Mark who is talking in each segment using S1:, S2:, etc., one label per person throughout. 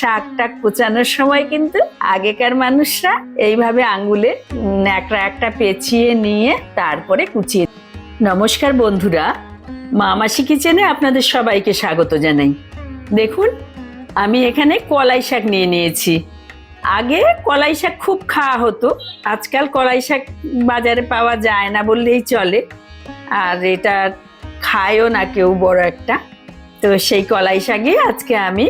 S1: শাক টাক কুচানোর সময় কিন্তু আগেকার মানুষরা এইভাবে আঙ্গুলে ন্যাকড়া একটা পেঁচিয়ে নিয়ে তারপরে কুচিয়ে নমস্কার বন্ধুরা মামাসি কিচেনে আপনাদের সবাইকে স্বাগত জানাই। দেখুন, আমি এখানে কলাই শাক নিয়ে নিয়েছি। আগে কলাই শাক খুব খাওয়া হতো, আজকাল কলাই শাক বাজারে পাওয়া যায় না বললেই চলে। আর এটা খায়ও না কেউ বড় একটা। তো সেই কলাই শাকে আজকে আমি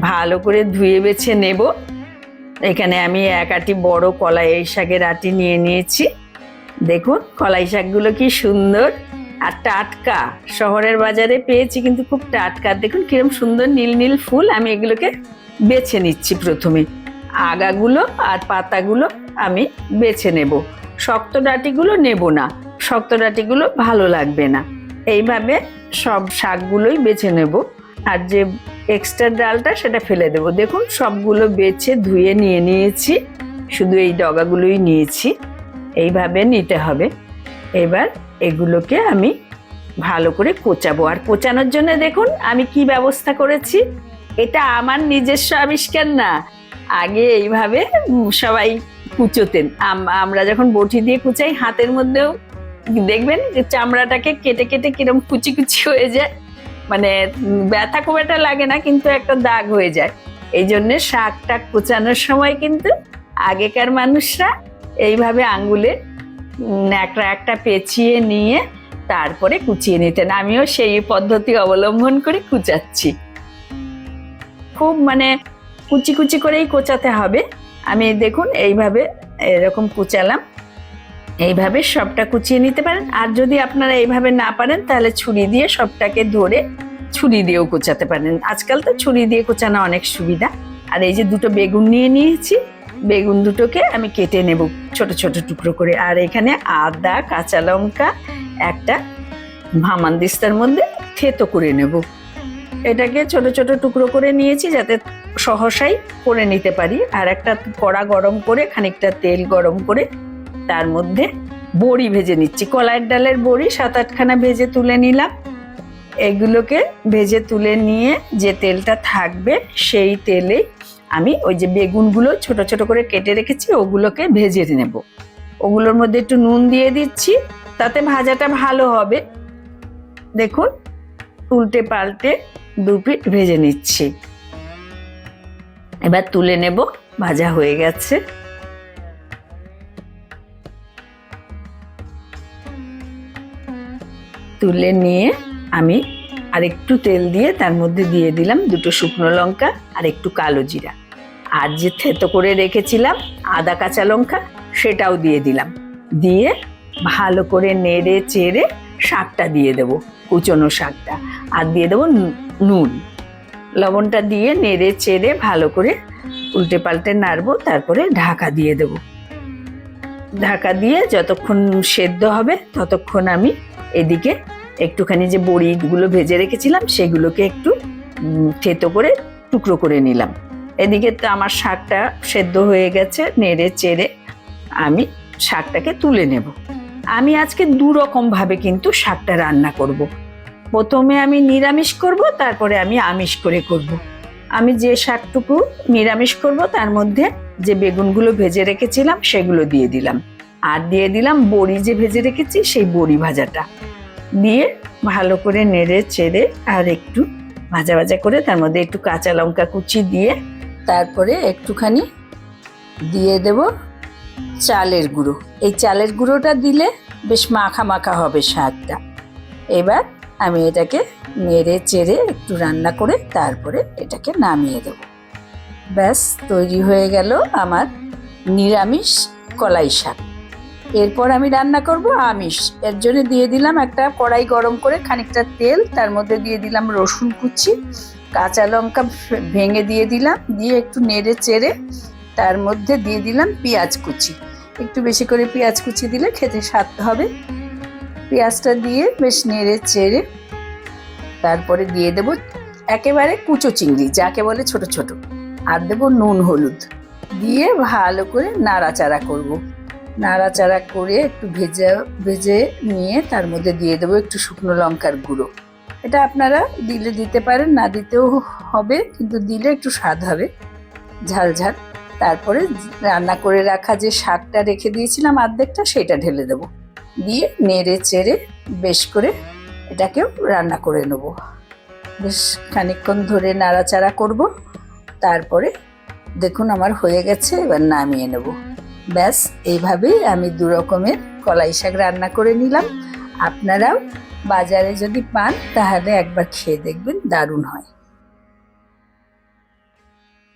S1: ভালো করে ধুয়ে বেছে নেব। এখানে আমি এক আটি বড় কলাই শাকের আটি নিয়ে নিয়েছি। দেখুন, কলাই শাকগুলো কি সুন্দর আর টাটকা। শহরের বাজারে পেয়েছি কিন্তু খুব টাটকা। দেখুন, কিরম সুন্দর নীল নীল ফুল। আমি এগুলোকে বেছে নিচ্ছি প্রথমে। আগাগুলো আর পাতাগুলো আমি বেছে নেব। শক্ত ডাটিগুলো নেব না। শক্ত ডাটিগুলো ভালো লাগবে না। এইভাবে সব শাকগুলোই বেছে নেব। আর যে এক্সট্রা ডালটা সেটা ফেলে দেব। দেখুন, সবগুলো বেছে ধুয়ে নিয়ে নিয়েছি। শুধু এই ডগাগুলোই নিয়েছি। এইভাবে নিতে হবে। এবার এগুলোকে আমি ভালো করে কোচাবো। আর কোচানোর জন্য দেখুন, আমি কি ব্যবস্থা করেছি? এটা আমার নিজস্ব আবিষ্কার না। আগে এইভাবে সবাই কুচোতেন। আম- আমরা যখন বটি দিয়ে কুচাই, হাতের মধ্যেও দেখবেন যে চামড়াটাকে কেটে কেটে কিরম কুচি কুচি হয়ে যায়। ব্যথা খুব একটা লাগে না, কিন্তু একটা দাগ হয়ে যায়। এই জন্য শাক টাক কুচানোর সময় কিন্তু আগেকার মানুষরা এইভাবে আঙ্গুলে একটা একটা পেঁচিয়ে নিয়ে তারপরে কুচিয়ে নিতেন। আমিও সেই পদ্ধতি অবলম্বন করে কুচাচ্ছি। খুব মানে কুচি কুচি করেই কোচাতে হবে। আমি দেখুন, এইভাবে এরকম কুচালাম। এইভাবে সবটা কুচিয়ে নিতে পারেন। আর যদি আপনারা এইভাবে না পারেন, তাহলে ছুরি দিয়ে সবটাকে ধরে ছুরি দিয়েও কোচাতে পারেন। আজকাল তো ছুরি দিয়ে কোচানো অনেক সুবিধা। আর এই যে দুটো বেগুন নিয়ে নিয়েছি, বেগুন দুটোকে আমি কেটে নেব ছোট ছোট টুকরো করে। আর এখানে আদা, কাঁচা লঙ্কা, একটা ভামানদিস্তার মধ্যে থেতো করে নেব। এটাকে ছোট ছোট টুকরো করে নিয়েছি যাতে সহসাই করে নিতে পারি। আর একটা কড়া গরম করে, খানিকটা তেল গরম করে তার মধ্যে বড়ি ভেজে নিচ্ছি। কলাইয়ের ডালের বড়ি সাত আটখানা ভেজে তুলে নিলাম। এগুলোকে ভেজে তুলে নিয়ে যে তেলটা থাকবে সেই তেলে আমি ওই যে বেগুনগুলো ছোট ছোট করে কেটে রেখেছি, ওগুলোকে ভেজে নেব। ওগুলোর মধ্যে একটু নুন দিয়ে দিচ্ছি, তাতে ভাজাটা ভালো হবে। দেখুন, উল্টে পাল্টে দু পিঠ ভেজে নিচ্ছি। এবার তুলে নেব, ভাজা হয়ে গেছে। তুলে নিয়ে আমি আর একটু তেল দিয়ে তার মধ্যে দিয়ে দিলাম দুটো শুকনো লঙ্কা আর একটু কালো জিরা। আর যে থেতো করে রেখেছিলাম আদা কাঁচা লঙ্কা সেটাও দিয়ে দিলাম। দিয়ে ভালো করে নেড়ে চেড়ে শাকটা দিয়ে দেবো, কুচনো শাকটা। আর দিয়ে দেবো নুন। লবণটা দিয়ে নেড়ে চেড়ে ভালো করে উল্টে পাল্টে নাড়বো, তারপরে ঢাকা দিয়ে দেবো। ঢাকা দিয়ে যতক্ষণ সেদ্ধ হবে ততক্ষণ আমি এদিকে একটুখানি যে বড়িগুলো ভেজে রেখেছিলাম, সেগুলোকে একটু থেতো করে টুকরো করে নিলাম এদিকে তো আমার শাকটা সেদ্ধ হয়ে গেছে, নেড়ে চেড়ে আমি শাকটাকে তুলে নেব আমি আজকে দু রকম ভাবে কিন্তু শাকটা রান্না করব। প্রথমে আমি নিরামিষ করব, তারপরে আমি আমিষ করে করব। আমি যে শাকটুকু নিরামিষ করব, তার মধ্যে যে বেগুনগুলো ভেজে রেখেছিলাম, সেগুলো দিয়ে দিলাম আর দিয়ে দিলাম বড়ি যে ভেজে রেখেছি, সেই বড়ি ভাজাটা। দিয়ে ভালো করে নেড়ে চেড়ে আর একটু ভাজা ভাজা করে তার মধ্যে একটু কাঁচা লঙ্কা কুচি দিয়ে তারপরে একটুখানি দিয়ে দেব চালের গুঁড়ো। এই চালের গুঁড়োটা দিলে বেশ মাখা মাখা হবে শাকটা এবার আমি এটাকে নেড়ে চেড়ে একটু রান্না করে তারপরে এটাকে নামিয়ে দেব। ব্যাস, তৈরি হয়ে গেল আমার নিরামিষ কলাই শাক। এরপর আমি রান্না করব আমিষ। এর জন্য দিয়ে দিলাম একটা কড়াই গরম করে খানিকটা তেল, তার মধ্যে দিয়ে দিলাম রসুন কুচি, কাঁচা লঙ্কা ভেঙে দিয়ে দিলাম, দিয়ে একটু নেড়ে চেড়ে তার মধ্যে দিয়ে দিলাম পেঁয়াজ কুচি। একটু বেশি করে পেঁয়াজ কুচি দিলে খেতে স্বাদ হবে। পেঁয়াজটা দিয়ে বেশ নেড়ে চেড়ে তারপরে দিয়ে দেব একেবারে কুচো চিংড়ি, যাকে বলে ছোট ছোট। আর দেবো নুন হলুদ। দিয়ে ভালো করে নাড়াচাড়া করব। নাড়াচাড়া করে একটু ভেজে ভেজে নিয়ে তার মধ্যে দিয়ে দেবো একটু শুকনো লঙ্কার গুঁড়ো। এটা আপনারা দিলে দিতে পারেন, না দিতেও হবে, কিন্তু দিলে একটু স্বাদ হবে, ঝাল ঝাল। তারপরে রান্না করে রাখা যে শাকটা রেখে দিয়েছিলাম অর্ধেকটা সেটা ঢেলে দেবো। দিয়ে নেড়ে চেড়ে বেশ করে এটাকেও রান্না করে নেব। বেশ খানিকক্ষণ ধরে নাড়াচাড়া করব, তারপরে দেখুন আমার হয়ে গেছে, এবার নামিয়ে নেব। ব্যাস এইভাবেই আমি দু রকমের কলাই শাক রান্না করে নিলাম। আপনারাও বাজারে যদি পান, তাহলে একবার খেয়ে দেখবেন, দারুণ হয়।